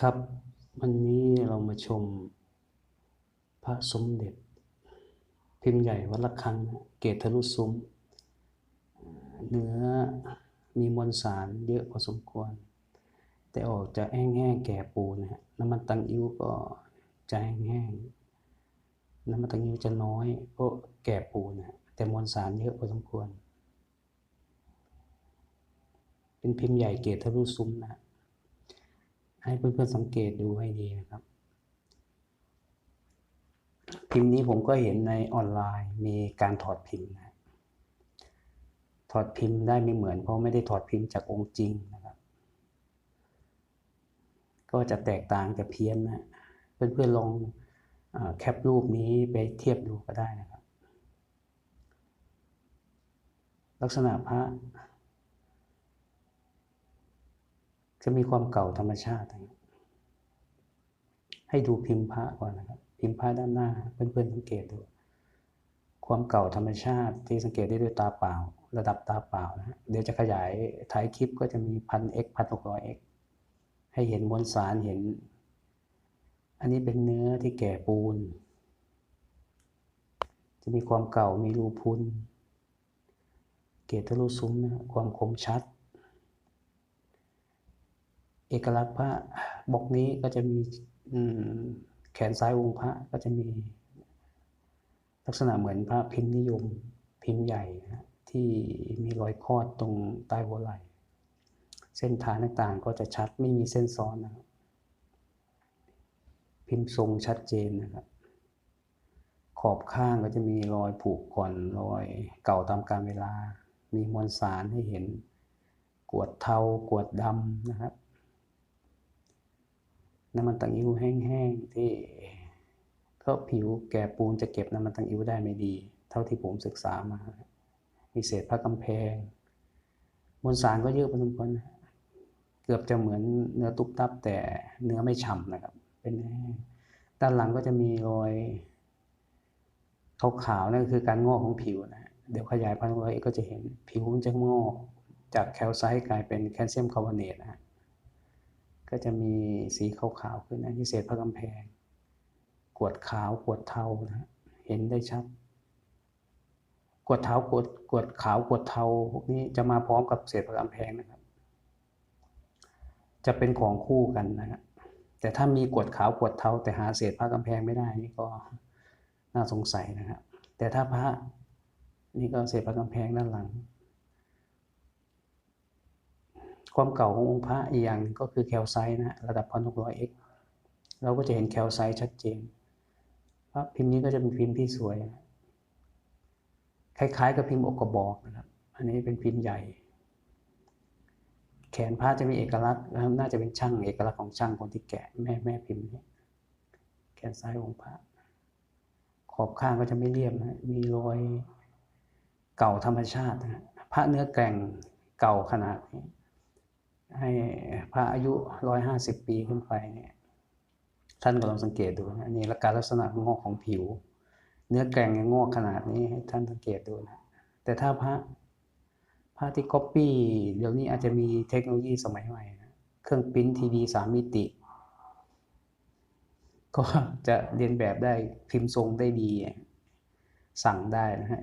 ครับวันนี้เรามาชม พระสมเด็จ พิมพ์ใหญ่วัดระฆังนะเกตทะลุซุ้มเนื้อมีมวลสารเยอะพอสมควร แต่ออกจะแห้งๆแก่ปูนะฮะน้ำมันตังอิ้วก็จะแห้งๆน้ำมันตังอิ้วจะน้อยเพราะแก่ปูนะ แต่มวลสารเยอะพอสมควร เป็นพิมพ์ใหญ่เกตทะลุซุ้มนะฮะ ให้เพื่อนๆสังเกตดูให้ดีนะครับ พิมพ์นี้ผมก็เห็นในออนไลน์มีการถอดพิมพ์นะถอดพิมพ์ได้ไม่เหมือนเพราะไม่ได้ถอดพิมพ์จากองค์จริงนะครับ ก็จะแตกต่างจะเพี้ยนนะเพื่อนๆลองแคปรูปนี้ไปเทียบดูก็ได้นะครับ ลักษณะพระจะมีความเก่าธรรมชาติ ให้ดูพิมพ์พระก่อนนะครับ พิมพ์พระด้านหน้า เพื่อนๆสังเกตดู ความเก่าธรรมชาติที่สังเกตได้ด้วยตาเปล่า ระดับตาเปล่านะเดี๋ยวจะขยายท้ายคลิปก็จะมีพันเอ็กพันหกร้อยเอ็กให้เห็นมวลสารเห็น อันนี้เป็นเนื้อที่แก่ปูน จะมีความเก่ามีรูพุนเกตทะลุซุ้มนะความคมชัด เอกลักษณ์พระบล็อกนี้ก็จะมี แขนซ้ายองค์พระก็จะมีลักษณะเหมือนพระพิมพ์นิยมพิมพ์ใหญ่นะที่มีรอยคอดตรงใต้หัวไหล่เส้นฐานต่างๆก็จะชัดไม่มีเส้นซ้อนนะครับ พิมพ์ทรงชัดเจนนะครับ ขอบข้างก็จะมีรอยผุก่อนรอยเก่าตามกาลเวลา มีมวลสารให้เห็น กวดเทากวดดำนะครับ น้ำมันตังอิ้วแห้งๆที่ก็ผิวแก่ปูนจะเก็บน้ำมันตังอิ้วได้ไม่ดี เท่าที่ผมศึกษามา มีเศษผ้ากำแพงมวลสารก็เยอะพอสมควรนะเกือบจะเหมือนเนื้อตุบตับแต่เนื้อไม่ฉ่ำนะครับ เป็นแห้งด้านหลังก็จะมีรอยขาวๆนั่นคือการงอกของผิวนะเดี๋ยวขยายพันธุ์ไว้ก็จะเห็นผิวมันจะงอกจากแคลไซต์กลายเป็นแคลเซียมคาร์บอเนตนะฮะ ก็จะมีสีขาวๆขึ้นนะที่เศษผ้ากำแพงกวดขาวกวดเทานะเห็นได้ชัดกวดเทากวดกวดขาวกวดเทาพวกนี้จะมาพร้อมกับเศษผ้ากำแพงนะครับ จะเป็นของคู่กันนะครับแต่ถ้ามีกวดขาวกวดเทาแต่หาเศษผ้ากำแพงไม่ได้นี่ก็น่าสงสัยนะครับแต่ถ้าพระนี่ก็เศษผ้ากำแพงด้านหลัง ความเก่าขององค์พระอีกอย่างก็คือแคลไซต์นะระดับพันหกร้อยเอ็กเราก็จะเห็นแคลไซต์ชัดเจนพระพิมพ์นี้ก็จะเป็นพิมพ์ที่สวย คล้ายๆกับพิมพ์อกกระบอกนะครับ อันนี้เป็นพิมพ์ใหญ่ แขนพระจะมีเอกลักษณ์นะครับน่าจะเป็นช่างเอกลักษณ์ของช่างคนที่แกะแม่แม่พิมพ์นี้แขนซ้ายองค์พระ ขอบข้างก็จะไม่เรียบนะมีรอยเก่าธรรมชาตินะพระเนื้อแกร่งเก่าขนาดนี้ ให้พระอายุร้อยห้าสิบปีขึ้นไปเนี่ยท่านก็ลองสังเกตดูนะนี่ละการลักษณะงอกของผิว เนื้อแกร่งยังงอกขนาดนี้ให้ท่านสังเกตดูนะแต่ถ้าพระพระที่ก๊อปปี้เดี๋ยวนี้อาจจะมีเทคโนโลยีสมัยใหม่นะเครื่องปริ้นทีวีสามมิติ ก็จะเรียนแบบได้พิมพ์ทรงได้ดี สั่งได้นะฮะ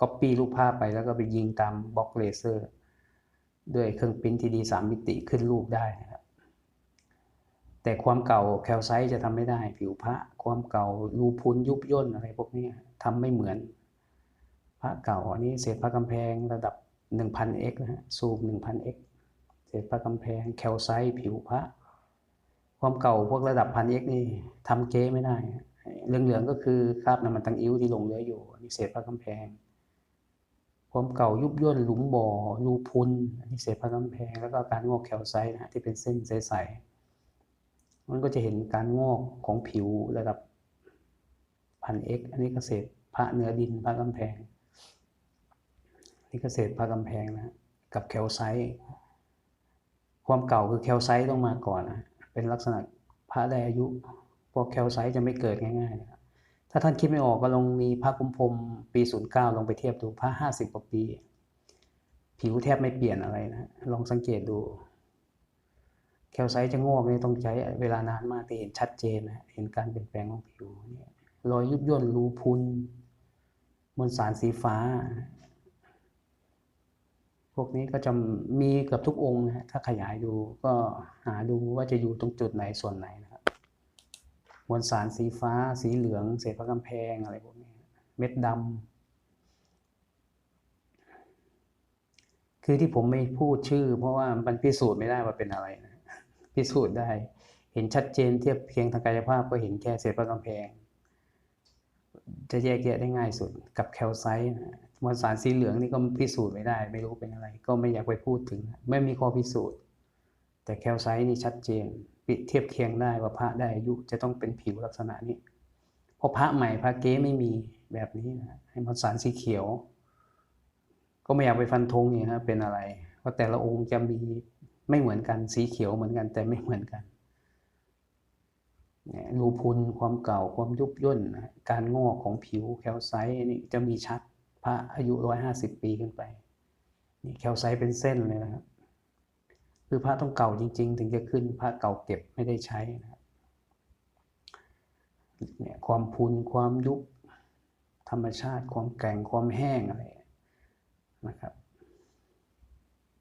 ก๊อปปี้รูปภาพไปแล้วก็ไปยิงตามบล็อกเลเซอร์ ด้วยเครื่องปริ้นทีดีสามมิติขึ้นรูปได้นะครับแต่ความเก่าแคลไซต์จะทำไม่ได้ ผิวพระความเก่ารูพุนยุบย่นอะไรพวกนี้ทำไม่เหมือน พระเก่าอันนี้เศษพระกำแพงระดับ 1000x นะฮะซูม 1000x เศษพระกำแพงแคลไซต์ผิวพระความเก่าพวกระดับ 1000x นี่ทำเก๊ไม่ได้ เหลืองๆก็คือคราบน้ำมันตังอิ้วที่ลงเหลืออยู่นี่เศษพระกำแพง ความเก่ายุบย่นหลุมบ่อรูพุนนนี้เศษผ้ากำแพงแล้วก็การงอกแคลไซต์นะที่เป็นเส้นใสๆมันก็จะเห็นการงอกของผิวระดับพันเอ็กอันนี้ก็เศษพระเนื้อดินพระกำแพงนี่ก็เศษพระกำแพงนะกับแคลไซต์ความเก่าคือแคลไซต์ต้องมาก่อนนะเป็นลักษณะพระได้อายุพวกแคลไซต์จะไม่เกิดง่ายๆนะ ถ้าท่านคิดไม่ออกก็ลองมีพระคุมพรมปี 09 ลองไปเทียบดูพระ 50 กว่าปี ผิวแทบไม่เปลี่ยนอะไรนะ ลองสังเกตดู แคลไซต์จะงอกนี่ต้องใช้เวลานานมากที่เห็นชัดเจนนะ เห็นการเปลี่ยนแปลงของผิวเนี่ยรอยยุบย่นรูพุนมวลสารสีฟ้า พวกนี้ก็จะมีเกือบทุกองค์นะฮะถ้าขยายดูก็หาดูว่าจะอยู่ตรงจุดไหนส่วนไหนนะครับ มวลสารสีฟ้า สีเหลือง เศษพระกำแพงอะไรพวกนี้ เม็ดดำคือที่ผมไม่พูดชื่อ เพราะว่ามันพิสูจน์ไม่ได้ว่าเป็นอะไรนะ พิสูจน์ได้ เห็นชัดเจนเทียบเพียงทางกายภาพก็เห็นแค่เศษพระกำแพง จะแยกแยะได้ง่ายสุดกับแคลไซต์มวลสารสีเหลืองนี่ก็พิสูจน์ไม่ได้ ไม่รู้เป็นอะไร ก็ไม่อยากไปพูดถึง ไม่มีข้อพิสูจน์ แต่แคลไซต์นี่ชัดเจน ปิเทียบเคียงได้ว่าพระได้อายุจะต้องเป็นผิวลักษณะนี้เพราะพระใหม่พระเก๊ไม่มีแบบนี้นะให้มวลสารสีเขียว ก็ไม่อยากไปฟันธงเนี่ยนะเป็นอะไรเพราะแต่ละองค์จะมีไม่เหมือนกันสีเขียวเหมือนกันแต่ไม่เหมือนกันเนี่ยรูพุนความเก่าความยุบย่นนะการงอกของผิวแคลไซต์นี่จะมีชัดพระอายุร้อยห้าสิบปีขึ้นไปนี่แคลไซต์เป็นเส้นเลยนะครับ คือพระต้องเก่าจริง ๆ ถึงจะขึ้นพระเก่าเก็บไม่ได้ใช้นะครับเนี่ยความพุนความยุบธรรมชาติ ความแกร่งความแห้งอะไรนะครับ